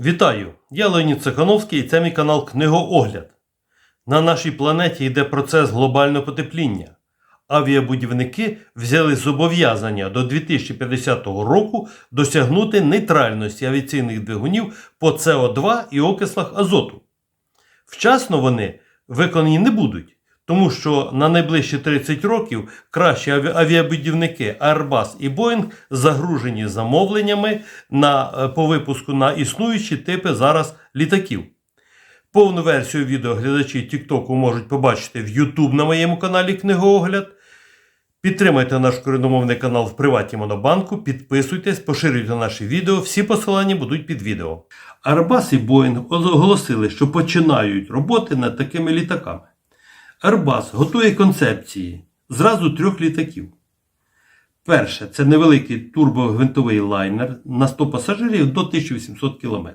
Вітаю! Я Леонід Цехановський і це мій канал Книгоогляд. На нашій планеті йде процес глобального потепління. Авіабудівники взяли зобов'язання до 2050 року досягнути нейтральності авіаційних двигунів по СО2 і окислах азоту. Вчасно вони виконані не будуть, тому що на найближчі 30 років кращі авіабудівники Airbus і Boeing загружені замовленнями на, е, по випуску на існуючі типи зараз літаків. Повну версію відео глядачі TikTok можуть побачити в YouTube на моєму каналі Книгоогляд. Підтримайте наш коріномовний канал в приваті Монобанку, підписуйтесь, поширюйте наші відео. Всі посилання будуть під відео. Airbus і Boeing оголосили, що починають роботи над такими літаками. Airbus готує концепції зразу трьох літаків. Перше це невеликий турбогвинтовий лайнер на 100 пасажирів до 1800 км.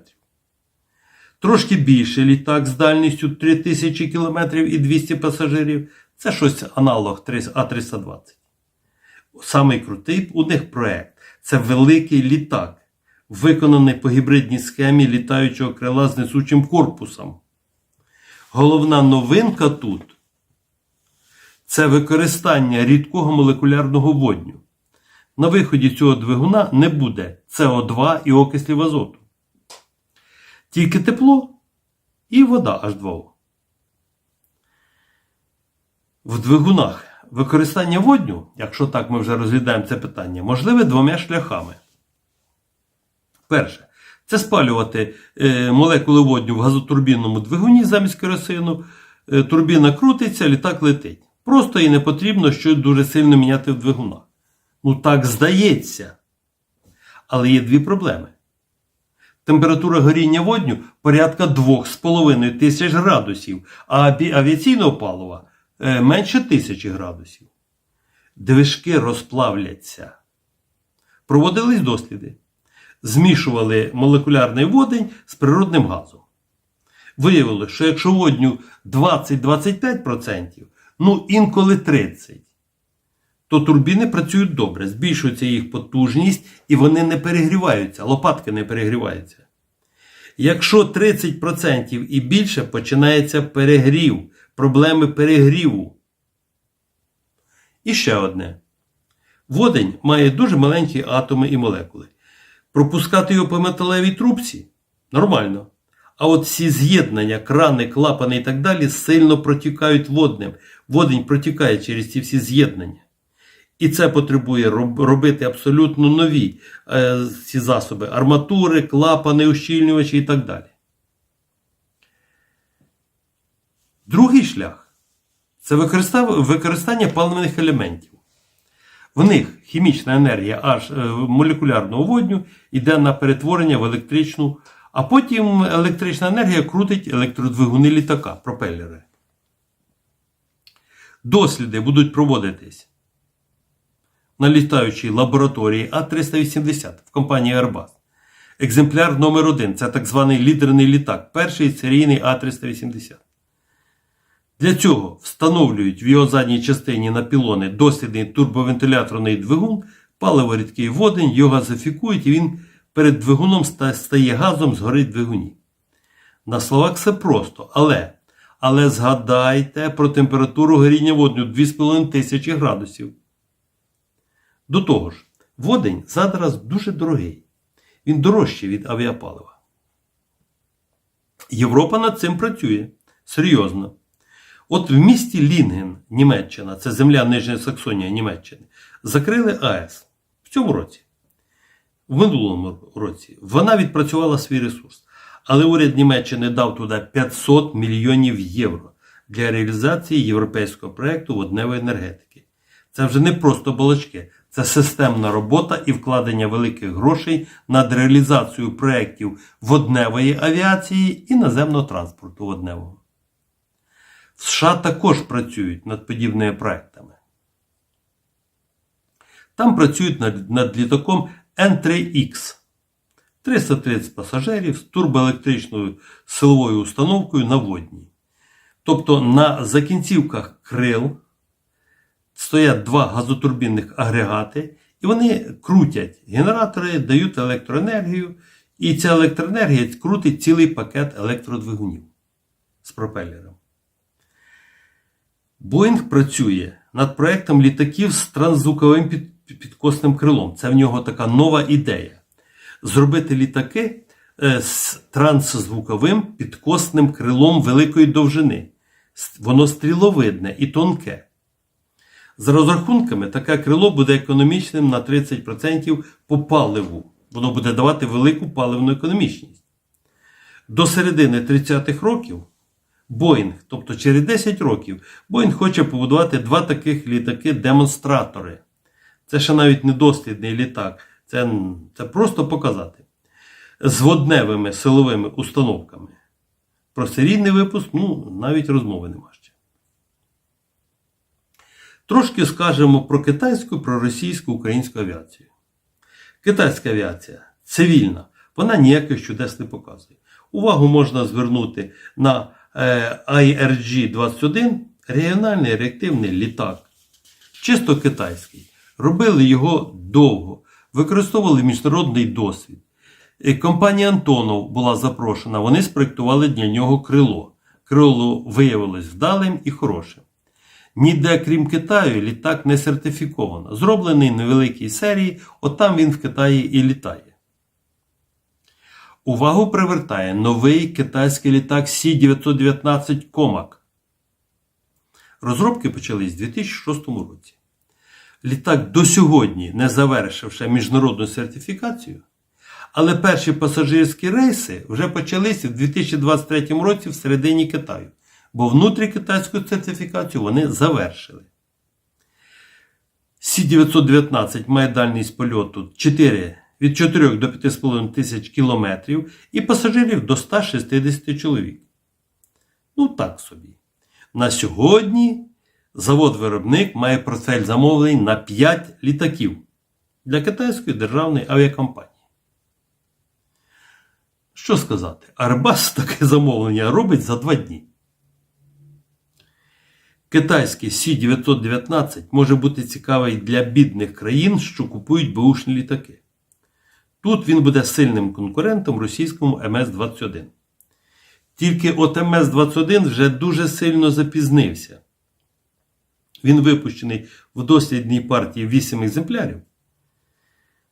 Трошки більший літак з дальністю 3000 км і 200 пасажирів. Це щось аналог А320. Самий крутий у них проект це великий літак, виконаний по гібридній схемі літаючого крила з несучим корпусом. Головна новинка тут це використання рідкого молекулярного водню. На виході цього двигуна не буде СО2 і окислів азоту. Тільки тепло і вода H2O. В двигунах використання водню, якщо так ми вже розглядаємо це питання, можливе двома шляхами. Перше, це спалювати е, молекули водню в газотурбінному двигуні замість керосину. Е, турбіна крутиться, літак летить. Просто і не потрібно щось дуже сильно міняти в двигунах. Ну так здається. Але є дві проблеми. Температура горіння водню порядка 2,5 тисяч градусів, а авіаційного палива е, менше тисячі градусів. Движки розплавляться. Проводились досліди. Змішували молекулярний водень з природним газом. Виявилося, що якщо водню 20-25%, ну інколи 30%, то турбіни працюють добре, збільшується їх потужність і вони не перегріваються, лопатки не перегріваються. Якщо 30% і більше починається перегрів, проблеми перегріву. І ще одне. Водень має дуже маленькі атоми і молекули. Пропускати його по металевій трубці нормально. А от всі з'єднання, крани, клапани і так далі сильно протікають водним. Водень протікає через ці всі з'єднання. І це потребує робити абсолютно нові е, ці засоби: арматури, клапани, ущільнювачі і так далі. Другий шлях це використання паливних елементів. В них хімічна енергія аж е, молекулярного водню йде на перетворення в електричну, а потім електрична енергія крутить електродвигуни літака, пропелери. Досліди будуть проводитись на літаючій лабораторії А380 в компанії Airbus. Екземпляр номер 1 це так званий лідерний літак, перший серійний А380. Для цього встановлюють в його задній частині на пілони дослідний турбовентиляторний двигун, паливорідкий водень, його газифікують і він перед двигуном стає газом, згорить двигуні. На словах все просто, але, але згадайте про температуру горіння водню 2,5 тисячі градусів. До того ж, водень зараз дуже дорогий. Він дорожчий від авіапалива. Європа над цим працює серйозно. От в місті Лінген, Німеччина, це земля Нижня Саксонія Німеччини, закрили АЕС в цьому році. В минулому році вона відпрацювала свій ресурс. Але уряд Німеччини дав туди 500 мільйонів євро для реалізації європейського проєкту водневої енергетики. Це вже не просто балачки, це системна робота і вкладення великих грошей над реалізацією проєктів водневої авіації і наземного транспорту водневого. В США також працюють над подібними проектами. Там працюють над, над літаком N3X. 330 пасажирів з турбоелектричною силовою установкою на водній. Тобто на закінцівках крил стоять два газотурбінних агрегати, і вони крутять генератори, дають електроенергію І ця електроенергія крутить цілий пакет електродвигунів з пропелером. Боїнг працює над проектом літаків з трансзвуковим підкосним крилом. Це в нього така нова ідея. Зробити літаки е, з трансзвуковим підкосним крилом великої довжини. Воно стріловидне і тонке. За розрахунками, таке крило буде економічним на 30% по паливу. Воно буде давати велику паливну економічність. До середини 30-х років Боїнг, тобто через 10 років, Боїнг хоче побудувати два таких літаки-демонстратори. Це ще навіть не дослідний літак, це, це просто показати. З водневими силовими установками. Про серійний випуск, ну, навіть розмови нема ще. Трошки скажемо про китайську, про російську, українську авіацію. Китайська авіація цивільна, вона ніяких чудес не показує. Увагу можна звернути на е, IRG-21 регіональний реактивний літак. Чисто китайський. Робили його довго, використовували міжнародний досвід. Е, Компанія Антонов була запрошена, вони спроєктували для нього крило. Крило виявилось вдалим і хорошим. Ніде, крім Китаю, літак не сертифіковано. Зроблений в невеликій серії, от там він в Китаї і літає. Увагу привертає новий китайський літак Сі-919 Комак. Розробки почались у 2006 році. Літак до сьогодні не завершив ще міжнародну сертифікацію, але перші пасажирські рейси вже почалися в 2023 році в середині Китаю, бо внутрікитайську сертифікацію вони завершили. Сі-919 має дальність польоту 4, від 4 до 5,5 тисяч кілометрів і пасажирів до 160 чоловік. Ну так собі. На сьогодні завод-виробник має портфель замовлень на 5 літаків для китайської державної авіакомпанії. Що сказати? Арбас таке замовлення робить за 2 дні. Китайський Сі-919 може бути цікавий для бідних країн, що купують беушні літаки. Тут він буде сильним конкурентом російському МС-21. Тільки от МС-21 вже дуже сильно запізнився. Він випущений в дослідній партії 8 екземплярів.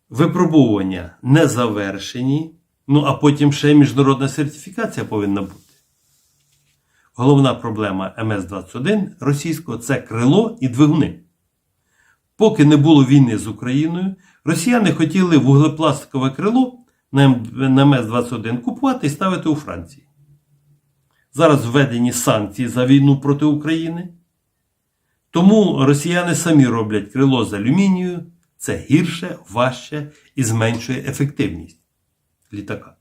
Випробовування не завершені, ну а потім ще міжнародна сертифікація повинна бути. Головна проблема МС-21 російського це крило і двигуни. Поки не було війни з Україною, росіяни хотіли вуглепластикове крило на на МС-21 купувати і ставити у Франції. Зараз введені санкції за війну проти України. Тому росіяни самі роблять крило з алюмінію. Це гірше, важче і зменшує ефективність літака.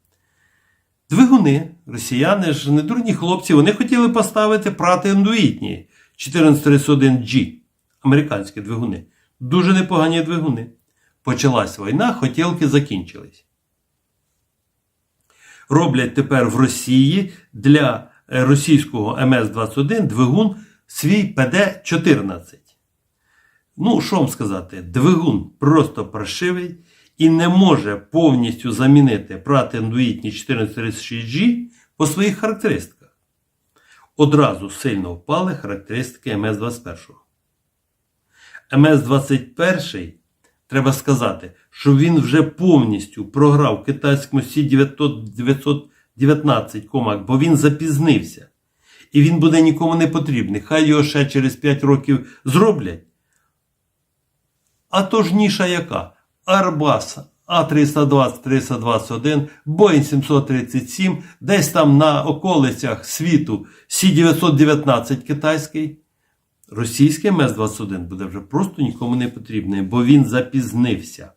Двигуни, росіяни ж не дурні хлопці, вони хотіли поставити пратендуїтні 1431G, американські двигуни. Дуже непогані двигуни. Почалась війна, хотілки закінчились. Роблять тепер в Росії для російського МС-21 двигун свій ПД-14. Ну, що вам сказати, двигун просто паршивий і не може повністю замінити пратендуїтні 1436G по своїх характеристиках. Одразу сильно впали характеристики МС-21. МС-21, треба сказати, що він вже повністю програв китайському Сі-919 Комак, бо він запізнився. І він буде нікому не потрібний. Хай його ще через 5 років зроблять. А то ж ніша яка? Арбас А320-321, Боїнг 737, десь там на околицях світу Сі-919 китайський. Російський МС-21 буде вже просто нікому не потрібний, бо він запізнився.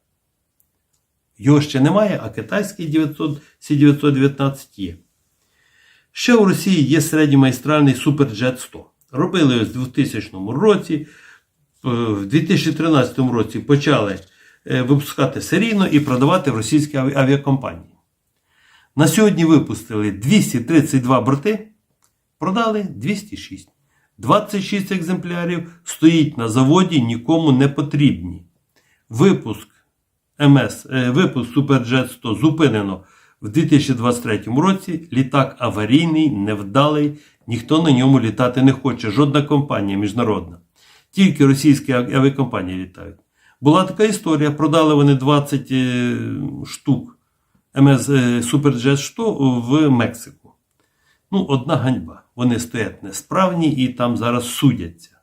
Його ще немає, а китайський 900, Сі-919 є. Ще у Росії є середньомайстральний Суперджет 100. Робили його в 2000 році. Е, В 2013 році почали е, випускати серійно і продавати в російські авіакомпанії. На сьогодні випустили 232 борти, продали 206. 26 екземплярів стоїть на заводі, нікому не потрібні. Випуск МС, е, випуск Суперджет 100 зупинено В 2023 році літак аварійний, невдалий, ніхто на ньому літати не хоче, жодна компанія міжнародна. Тільки російські авіакомпанії літають. Була така історія, продали вони 20 е, штук МС е, Суперджет 100 в Мексику. Ну, одна ганьба. Вони стоять несправні і там зараз судяться.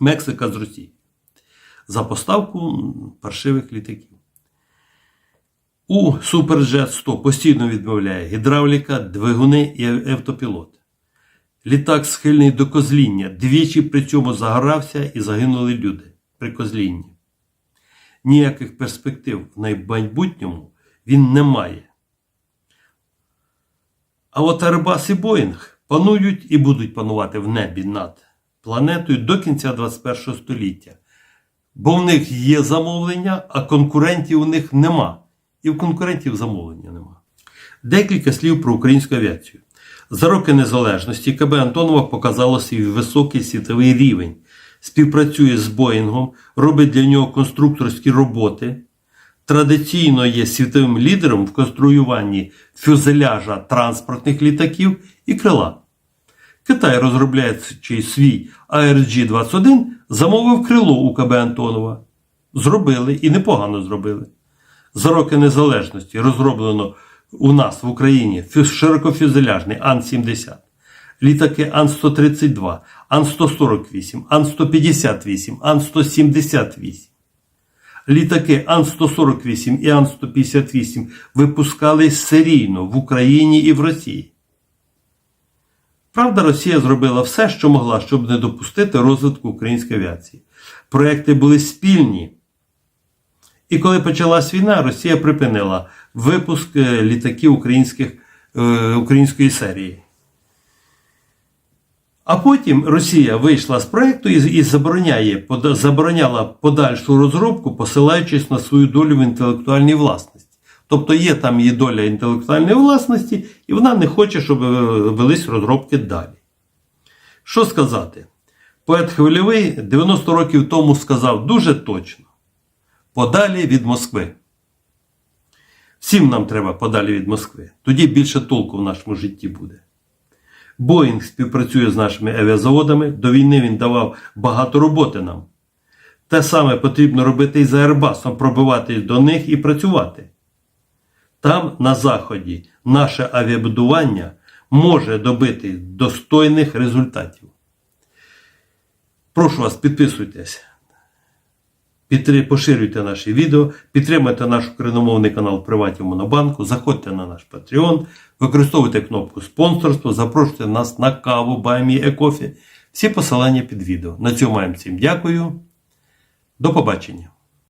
Мексика з Росії. За поставку паршивих літаків. У Суперджет 100 постійно відмовляє гідравліка, двигуни і автопілот. Літак схильний до козління. Двічі при цьому загорався і загинули люди при козлінні. Ніяких перспектив в майбутньому він не має. А от Airbus і Боїнг панують і будуть панувати в небі над планетою до кінця 21 століття. Бо в них є замовлення, а конкурентів у них нема. І в конкурентів замовлення нема. Декілька слів про українську авіацію. За роки незалежності КБ Антонова показало свій високий світовий рівень. Співпрацює з Боїнгом, робить для нього конструкторські роботи. Традиційно є світовим лідером в конструюванні фюзеляжа транспортних літаків і крила. Китай, розробляючи свій ARG-21, замовив крило у КБ Антонова. Зробили і непогано зробили. За роки незалежності розроблено у нас в Україні широкофюзеляжний Ан-70, літаки Ан-132, Ан-148, Ан-158, Ан-178. Літаки Ан-148 і Ан-158 випускались серійно в Україні і в Росії. Правда, Росія зробила все, що могла, щоб не допустити розвитку української авіації. Проекти були спільні. І коли почалась війна, Росія припинила випуск е, літаків українських, е, української серії. А потім Росія вийшла з проекту і, і забороняє, пода- забороняла подальшу розробку, посилаючись на свою долю в інтелектуальній власності. Тобто є там її доля інтелектуальної власності, і вона не хоче, щоб е, велись розробки далі. Що сказати? Поет Хвильовий 90 років тому сказав дуже точно: подалі від Москви. Всім нам треба подалі від Москви. Тоді більше толку в нашому житті буде. Боїнг співпрацює з нашими авіазаводами. До війни він давав багато роботи нам. Те саме потрібно робити і за Airbus, пробивати до них і працювати. Там, на Заході, наше авіабудування може добити достойних результатів. Прошу вас, підписуйтесь, поширюйте наші відео, підтримайте наш україномовний канал в Приваті Монобанку, заходьте на наш Patreon, використовуйте кнопку спонсорство, запрошуйте нас на каву, баймі, екофі. Всі посилання під відео. На цьому маємо всім дякую. До побачення.